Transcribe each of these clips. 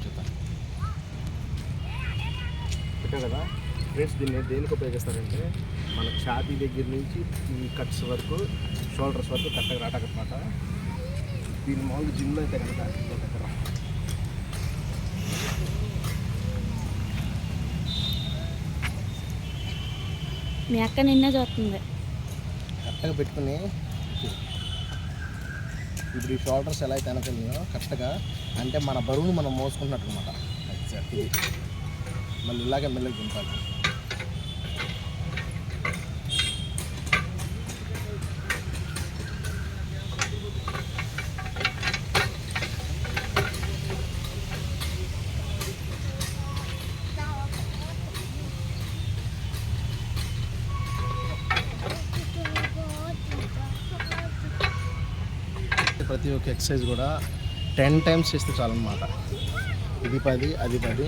చూద్దాం పెట్టావు కదా ఫ్రెండ్స్ దీన్ని దేనికి ఉపయోగిస్తారంటే మన ఛాతీ దగ్గర నుంచి ఈ కట్స్ వరకు షోల్డర్స్ వరకు కట్టగా రాటకనమాట దీని మామూలుగా జిమ్లో అయితే కనుక దగ్గర మీ అక్క నిన్నే చూస్తుంది. కరెక్ట్గా పెట్టుకుని ఇప్పుడు ఈ షోల్డర్స్ ఎలా అయితే అనుకున్నాయో కరెక్ట్గా అంటే మన బరువును మనం మోసుకుంటున్నట్టు అనమాట మళ్ళీ ఇలాగే మెల్లగా దింపాలి. ప్రతి ఒక్క ఎక్సర్సైజ్ కూడా టెన్ టైమ్స్ చేస్తే చాలన్నమాట. ఇది పది అది పది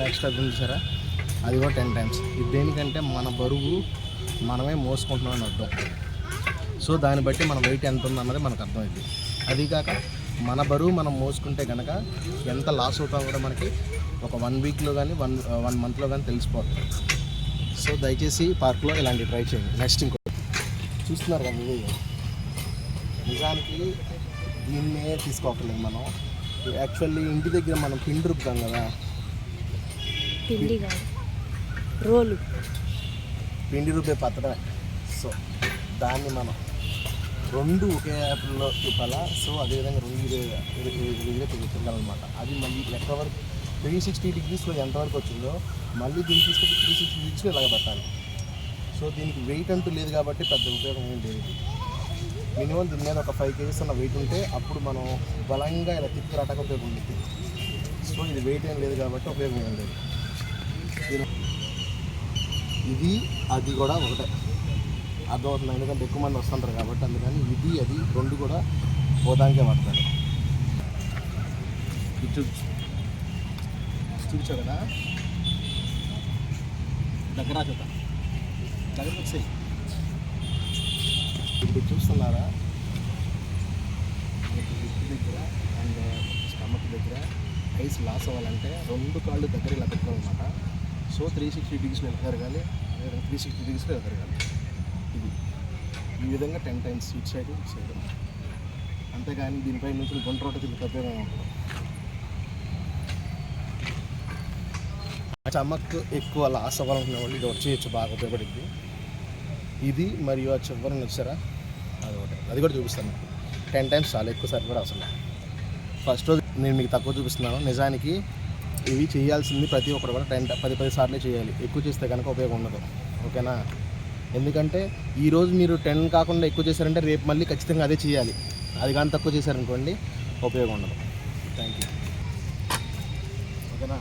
నెక్స్ట్ అది ఉంది సరే అది కూడా టెన్ టైమ్స్. ఇది దేనికంటే మన బరువు మనమే మోసుకుంటున్నామని అర్థం. సో దాన్ని బట్టి మన వెయిట్ ఎంత ఉందన్నది మనకు అర్థమైంది. అది కాక మన బరువు మనం మోసుకుంటే కనుక ఎంత లాస్ అవుతాం కూడా మనకి ఒక వన్ వీక్లో కానీ వన్ వన్ మంత్లో కానీ తెలిసిపోతుంది. సో దయచేసి పార్క్లో ఇలాంటి ట్రై చేయండి. నెక్స్ట్ ఇంకో చూస్తున్నారు కదా నిజానికి దీన్నే తీసుకోవట్లేదు మనం. యాక్చువల్లీ ఇంటి దగ్గర మనం పిండి రుబ్బుతాం కదా. పిండి కాదు రోలు. పిండి రుబ్బే పత్రమే. సో దాన్ని మనం రెండు ఒకే యాప్లో తిప్పాలా? సో అదేవిధంగా రెండు విధిగా తిరగాలన్నమాట అది మళ్ళీ ఎక్కడ వరకు త్రీ సిక్స్టీ డిగ్రీస్లో ఎంతవరకు వచ్చిందో మళ్ళీ దీన్ని తీసుకొచ్చి త్రీ సిక్స్టీ డిగ్రీస్లో ఇలాగ పెట్టాలి. సో దీనికి వెయిట్ అంటూ లేదు కాబట్టి పెద్ద ఉపయోగం ఏం లేదు. మినిమం దీని మీద ఒక ఫైవ్ కేజీస్ అన్న వెయిట్ ఉంటే అప్పుడు మనం బలంగా ఇలా తిప్పి రాటకు ఉపయోగం ఉంటుంది సో ఇది వెయిట్ ఏం లేదు కాబట్టి ఉపయోగం ఏం లేదు. ఇది అది కూడా ఒకటే. అర్థమవుతుంది ఎందుకంటే ఎక్కువ మంది వస్తుంటారు కాబట్టి అందుకని ఇది అది రెండు కూడా పోదానికే పడతారు ఇది చూపించావు కదా? దగ్గర చూద్దాం దగ్గర వచ్చాయి ఇప్పుడు చూస్తున్నారా? మీకు హిప్ దగ్గర అండ్ స్టమక్ దగ్గర ఐస్ లాస్ అవ్వాలంటే రెండు కాళ్ళు దగ్గర ఇలా పెట్టుకోవాలన్నమాట. సో త్రీ సిక్స్టీ డిగ్రీస్లో ఎదగాలి తిరగాలి త్రీ సిక్స్టీ డిగ్రీస్లో ఎదగాలి ఇది. ఈ విధంగా టెన్ టైమ్స్ ఇటు సైడ్ ఇటు సైడ్ అంతేగాని దీనిపై నుంచి గుంట రోడ్డు తిరిగి ఉపయోగం ఉంటుంది స్టమక్ ఎక్కువ లాస్ అవ్వాలనుకునే వాళ్ళు ఇది ఒకటి చేయొచ్చు బాగా ఉపయోగపడింది ఇది మరియు ఆ చివరిని వచ్చారా అది ఒకటి అది కూడా చూపిస్తాను. టెన్ టైమ్స్ చాలా ఎక్కువ కూడా అవసరం ఫస్ట్ రోజు నేను మీకు తక్కువ చూపిస్తున్నాను. నిజానికి ఇవి చేయాల్సింది ప్రతి ఒక్కరు కూడా టెన్ పది పది సార్లే చేయాలి. ఎక్కువ చేస్తే కనుక ఉపయోగం ఉండదు. ఓకేనా? ఎందుకంటే ఈరోజు మీరు టెన్ కాకుండా ఎక్కువ చేశారంటే రేపు మళ్ళీ ఖచ్చితంగా అదే చేయాలి. అది కానీ తక్కువ చేశారనుకోండి ఉపయోగం ఉండదు. థ్యాంక్ యూ ఓకేనా?